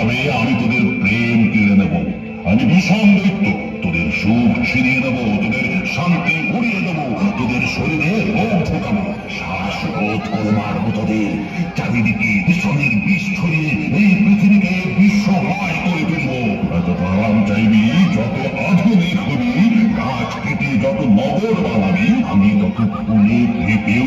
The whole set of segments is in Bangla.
হিসাবে আমি তোদের প্রেম কেড়ে নেব। আমি ভীষণ দৈত্য, তোদের সুখ ছিনিয়ে নেব, তোদের শান্তি উড়িয়ে দেব, তোদের শরীরে রোগ ঢোকাব শ্বাস রোধ করে মারব তোদের চারিদিকে ভীষণের বিষ ছড়িয়ে এই পৃথিবীকে বিশ্বময় করে তুলব। যত আরাম চাইবি, যত আধুনিক হবি, গাছ কেটে যত নগর বানাবি আমি তত ফুলে পেঁপেও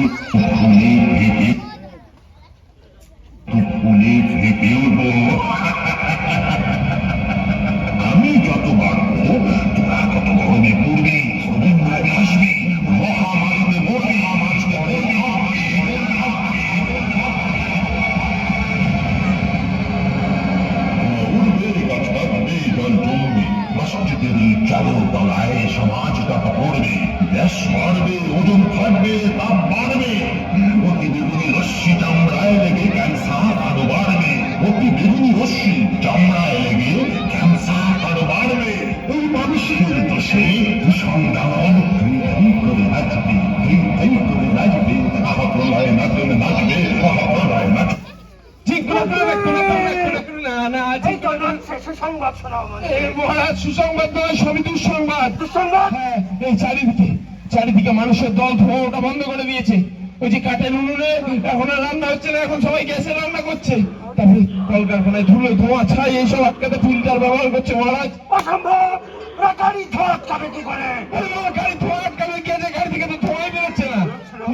রশ্মি চামড়ায় লেগে ক্যান্সার আরও বাড়বে। এই মানুষের দোষে ধুই ধুই করে নাচবে ধুই ধুই করে নাচবে নাচবে নাচবে নাচবে চারিদিকে মানুষের দল ধোঁয়াটা বন্ধ করে দিয়েছে। ওই যে কাঠের উনুনে এখন রান্না হচ্ছে না, এখন সবাই গ্যাসে রান্না করছে। তারপরে কলকারখানায় ধুলো, ধোঁয়া, ছাই, এইসব আটকাতে ফিল্টার ব্যবহার করছে মহারাজ। গাড়ি থেকে ধোঁয়াই বেরোচ্ছে না।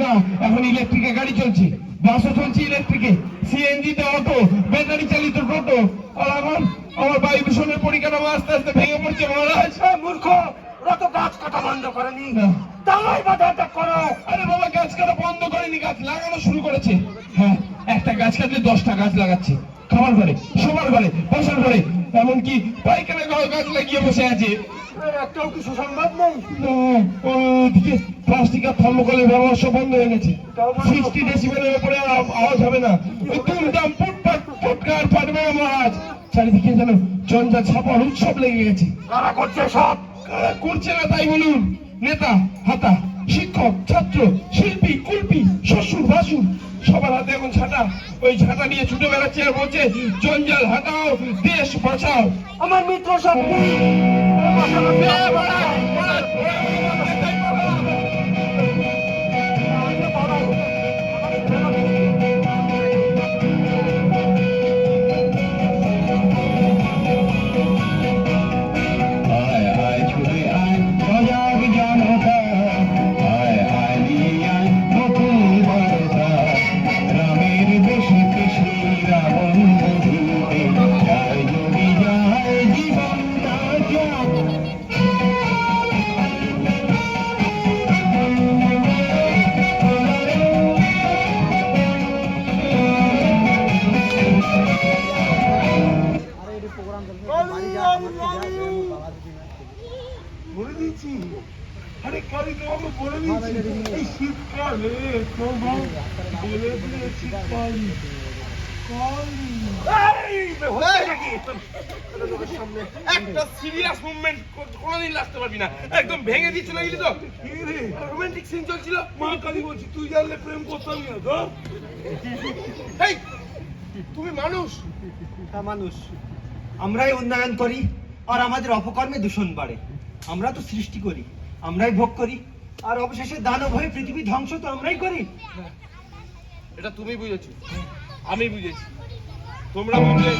না, এখন ইলেকট্রিকে গাড়ি চলছে বাসও চলছে ইলেকট্রিকে সিএনজি তে অটো ব্যাটারি চালিত টোটো। আর আমার বায়ু দূষণের পরিকাঠামো আস্তে আস্তে ভেঙে পড়ছে মহারাজ। মূর্খ ওরা তো গাছ কাটা বন্ধ করেনি। না। তাই বাধাটা করো। আরে বাবা গাছ কাটা বন্ধ করেনি গাছ লাগানো শুরু করেছে। হ্যাঁ একটা গাছ কাটলে দশটা গাছ লাগাচ্ছে। খাবার ঘরে শোবার ঘরে বসার ঘরে এমনকি পায়খানা ঘরে গাছ লাগিয়ে বসে আছে। এর একটাও কি সুসংবাদ নেই? না, ওদিকে প্লাস্টিক আর থার্মোকলের ব্যবহার সব বন্ধ হয়ে গেছে। সিক্সটি ডেসিবেলের উপরে আওয়াজ হবে না। দুমদাম ফুটপাট ফুটকার ফাটবে না মহারাজ চারিদিকে যেন জঞ্জা ছাপার উৎসব লেগে গেছে। কারা করছে সব? কারা করছে না তাই বলুন? নেতা হাতা শিক্ষক ছাত্র শিল্পী কুলপি শ্বশুর ভাসুর সবার হাতে এখন ছাটা ওই ছাটা নিয়ে ছুটে বেড়াচ্ছে আর বলছে জঞ্জাল হাটাও দেশ বাঁচাও। আমার মিত্র সব বলে দিচ্ছি আরে কালি তোমাকে বলে দিচ্ছি এই শীতকালে তোমার বলে দিয়েছি কালি। একটা সিরিয়াস মুভমেন্ট কোনোদিন লাগতে পারবি না। একদম ভেঙে দিয়ে চলে তো? রোমান্টিক সিন চলছিল। মা কালী বলছি তুই জানলে প্রেম করতাম না তুমি মানুষ? মানুষ। আমরাই উন্নয়ন করি আর আমাদের অপকর্মে দূষণ বাড়ে। আমরা তো সৃষ্টি করি, আমরাই ভোগ করি, আর অবশেষে দানব হয়ে পৃথিবী ধ্বংস তো আমরাই করি। এটা তুমি বুঝেছ, আমি বুঝেছি তোমরা বুঝলে